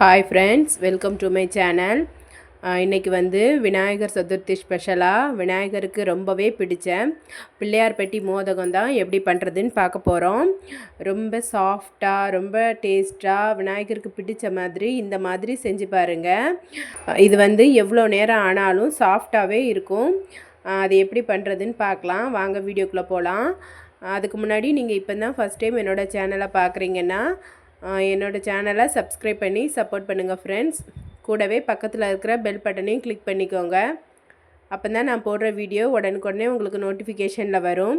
Hi friends welcome to my channel இன்றைக்கி வந்து விநாயகர் சதுர்த்தி ஸ்பெஷலாக விநாயகருக்கு ரொம்பவே பிடிச்ச பிள்ளையார் பெட்டி மோதகம் தான் எப்படி பண்ணுறதுன்னு பார்க்க போகிறோம் ரொம்ப சாஃப்டாக ரொம்ப டேஸ்ட்டாக விநாயகருக்கு பிடிச்ச மாதிரி இந்த மாதிரி செஞ்சு பாருங்கள் இது வந்து எவ்வளோ நேரம் ஆனாலும் சாஃப்டாகவே இருக்கும். அது எப்படி பண்ணுறதுன்னு பார்க்கலாம். வாங்க வீடியோக்குள்ளே போகலாம் அதுக்கு முன்னாடி நீங்கள் இப்போ தான் ஃபஸ்ட் டைம் என்னோடய சேனலை பார்க்குறீங்கன்னா என்னோடய என்னோட சேனலை சப்ஸ்கிரைப் பண்ணி சப்போர்ட் பண்ணுங்கள் ஃப்ரெண்ட்ஸ் கூடவே பக்கத்தில் இருக்கிற பெல் பட்டனையும் கிளிக் பண்ணிக்கோங்க. அப்போ தான் நான் போடுற வீடியோ உடனுக்குடனே உங்களுக்கு நோட்டிஃபிகேஷனில் வரும்.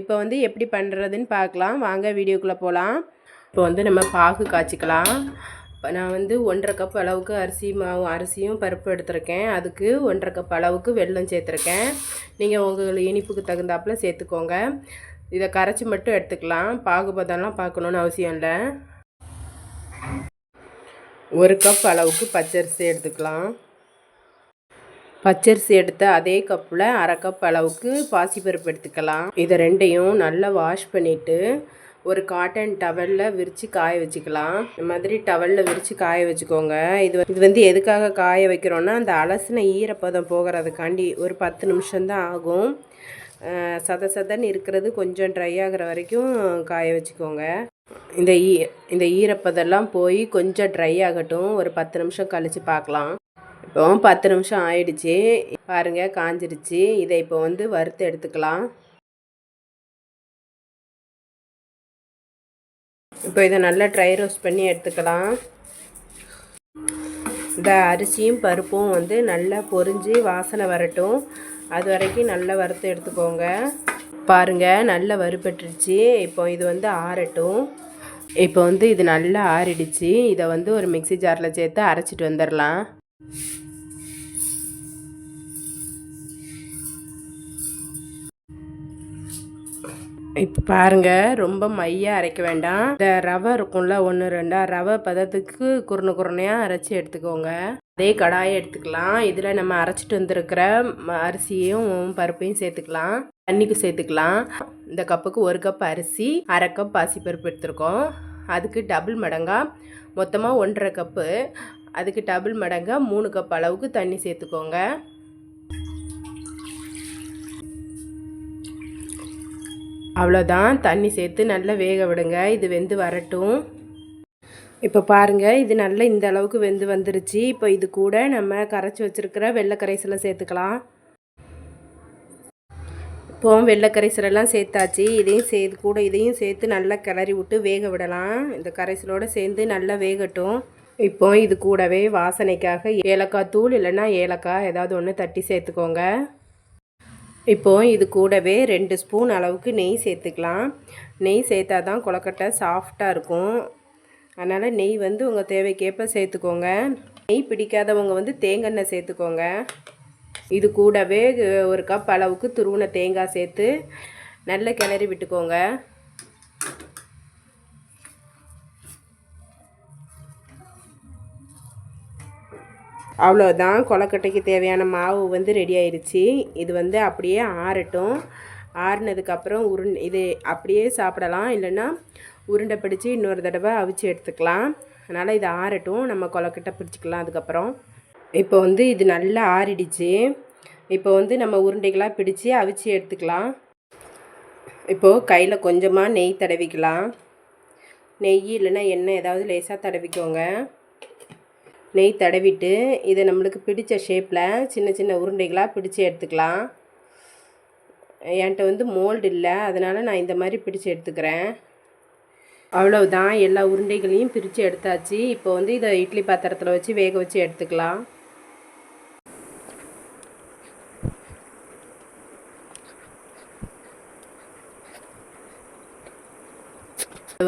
இப்போ வந்து எப்படி பண்ணுறதுன்னு பார்க்கலாம். வாங்க வீடியோக்குள்ளே போகலாம் இப்போ வந்து நம்ம பாகு காய்ச்சிக்கலாம். இப்போ நான் வந்து ஒன்றரை கப் அளவுக்கு அரிசி மாவு அரிசியும் பருப்பு எடுத்திருக்கேன். அதுக்கு ஒன்றரை கப் அளவுக்கு வெல்லம் சேர்த்துருக்கேன். நீங்கள் உங்கள் இனிப்புக்கு தகுந்தாப்புல சேர்த்துக்கோங்க. இதை கரைச்சி மட்டும் எடுத்துக்கலாம். பாகுபதம்லாம் பார்க்கணுன்னு அவசியம் இல்லை. ஒரு கப் அளவுக்கு பச்சரிசி எடுத்துக்கலாம். பச்சரிசி எடுத்த அதே கப்பில் அரை கப் அளவுக்கு பாசிப்பருப்பு எடுத்துக்கலாம். இதை ரெண்டையும் நல்லா வாஷ் பண்ணிவிட்டு ஒரு காட்டன் டவலில் விரித்து காய வச்சுக்கலாம். இந்த மாதிரி டவலில் விரித்து காய வச்சுக்கோங்க. இது இது வந்து எதுக்காக காய வைக்கிறோன்னா அந்த அலசின ஈரப்பதம் போகிறதுக்காண்டி ஒரு பத்து நிமிஷம்தான் ஆகும். சத சதன்னு இருக்கிறது கொஞ்சம் ட்ரை ஆகிற வரைக்கும் காய வச்சுக்கோங்க. இந்த ஈ இந்த ஈரப்பதெல்லாம் போய் கொஞ்சம் ட்ரை ஆகட்டும். ஒரு பத்து நிமிஷம் கழித்து பார்க்கலாம். இப்போ பத்து நிமிஷம் ஆயிடுச்சு. பாருங்க காஞ்சிருச்சு. இதை இப்போ வந்து வறுத்து எடுத்துக்கலாம். இப்போ இதை நல்லா ட்ரை ரோஸ்ட் பண்ணி எடுத்துக்கலாம். இந்த அரிசியும் பருப்பும் வந்து நல்லா பொரிஞ்சு வாசனை வரட்டும். அது வரைக்கும் நல்லா வறுத்து எடுத்துக்கோங்க. பாருங்க நல்லா வறுப்பட்டுருச்சு இப்போ இது வந்து ஆறட்டும். இப்போ வந்து இது நல்லா ஆறிடுச்சு. இதை வந்து ஒரு மிக்ஸி ஜாரில் சேர்த்து அரைச்சிட்டு வந்துடலாம். இப்போ பாருங்க ரொம்ப மையாக அரைக்க வேண்டாம். இந்த ரவை இருக்கும்ல ஒன்று ரெண்டாக ரவை பதத்துக்கு குருணை குருணையாக அரைச்சி எடுத்துக்கோங்க. அதே கடாயை எடுத்துக்கலாம். இதில் நம்ம அரைச்சிட்டு வந்திருக்கிற ம- அரிசியும் பருப்பையும் சேர்த்துக்கலாம். தண்ணிக்கு சேர்த்துக்கலாம். இந்த கப்புக்கு ஒரு கப் அரிசி அரை கப் பாசிப்பருப்பு எடுத்துருக்கோம். அதுக்கு டபுள் மடங்கா மொத்தமாக ஒன்றரை கப்பு. அதுக்கு டபுள் மடங்கா மூணு கப் அளவுக்கு தண்ணி சேர்த்துக்கோங்க. அவ்வளோதான் தண்ணி சேர்த்து நல்லா வேக விடுங்க. இது வெந்து வரட்டும். இப்போ பாருங்கள் இது நல்லா இந்த அளவுக்கு வெந்து வந்துருச்சு. இப்போ இது கூட நம்ம கரைச்சி வச்சுருக்கிற வெள்ளை கரைசலை சேர்த்துக்கலாம். இப்போ வெள்ளை கரைசலெல்லாம் சேர்த்தாச்சு. இதையும் சேர்த்து கூட இதையும் சேர்த்து நல்லா கிளறி விட்டு வேக விடலாம். இந்த கரைசலோடு சேர்ந்து நல்லா வேகட்டும். இப்போ இது கூடவே வாசனைக்காக ஏலக்காய் தூள் இல்லைன்னா ஏலக்காய் ஏதாவது ஒன்று தட்டி சேர்த்துக்கோங்க. இப்போ இது கூடவே ரெண்டு ஸ்பூன் அளவுக்கு நெய் சேர்த்துக்கலாம். நெய் சேர்த்தா தான் கொலக்கட்டை சாஃப்டாக இருக்கும். அதனால் நெய் வந்து உங்கள் தேவைக்கேற்ப சேர்த்துக்கோங்க. நெய் பிடிக்காதவங்க வந்து தேங்காய் சேர்த்துக்கோங்க. இது கூடவே ஒரு கப் அளவுக்கு துருவின தேங்காய் சேர்த்து நல்ல கிளறி விட்டுக்கோங்க. அவ்வளோதான் கொலக்கட்டைக்கு தேவையான மாவு வந்து ரெடி ஆயிடுச்சு இது வந்து அப்படியே ஆறட்டும். ஆறுனதுக்கப்புறம் உருண் இது அப்படியே சாப்பிடலாம். இல்லைன்னா உருண்டை பிடிச்சி இன்னொரு தடவை அவிச்சு எடுத்துக்கலாம். அதனால் இது ஆறட்டும். நம்ம கொலக்கிட்ட பிடிச்சிக்கலாம் அதுக்கப்புறம். இப்போ வந்து இது நல்லா ஆறிடுச்சு. இப்போ வந்து நம்ம உருண்டைகளாக பிடிச்சி அவிச்சு எடுத்துக்கலாம். இப்போது கையில் கொஞ்சமாக நெய் தடவிக்கலாம். நெய் இல்லைன்னா எண்ணெய் ஏதாவது லேசாக தடவிக்கோங்க. நெய் தடவிட்டு இதை நம்மளுக்கு பிடிச்ச ஷேப்பில் சின்ன சின்ன உருண்டைகளாக பிடிச்சி எடுத்துக்கலாம். என்கிட்ட வந்து மோல்டு இல்லை. அதனால் நான் இந்த மாதிரி பிடிச்சி எடுத்துக்கிறேன். அவ்வளவுதான். எல்லா உருண்டைகளையும் பிரித்து எடுத்தாச்சு. இப்போ வந்து இதை இட்லி பாத்திரத்தில் வச்சு வேக வச்சு எடுத்துக்கலாம்.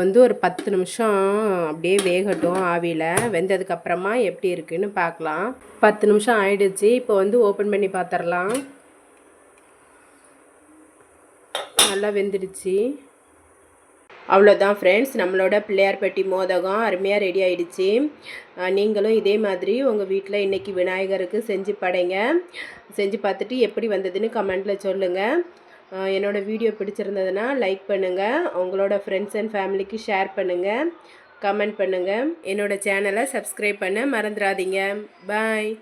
வந்து ஒரு பத்து நிமிஷம் அப்படியே வேகட்டும் ஆவியில். வெந்ததுக்கப்புறமா எப்படி இருக்குன்னு பார்க்கலாம். பத்து நிமிஷம் ஆயிடுச்சு. இப்போ வந்து ஓப்பன் பண்ணி பார்த்துடலாம் நல்லா வெந்துடுச்சு. அவ்வளோதான் ஃப்ரெண்ட்ஸ் நம்மளோட பிள்ளையார்பட்டி மோதகம் அருமையாக ரெடி ஆகிடுச்சி நீங்களும் இதே மாதிரி உங்கள் வீட்டில் இன்றைக்கி விநாயகருக்கு செஞ்சு படைங்க. செஞ்சு பார்த்துட்டு எப்படி வந்ததுன்னு கமெண்ட்டில் சொல்லுங்கள் என்னோடய வீடியோ பிடிச்சிருந்ததுன்னா லைக் பண்ணுங்கள் உங்களோட ஃப்ரெண்ட்ஸ் அண்ட் ஃபேமிலிக்கு ஷேர் பண்ணுங்கள் கமெண்ட் பண்ணுங்கள் என்னோடய சேனலை சப்ஸ்கிரைப் பண்ண மறந்துடாதீங்க. பாய்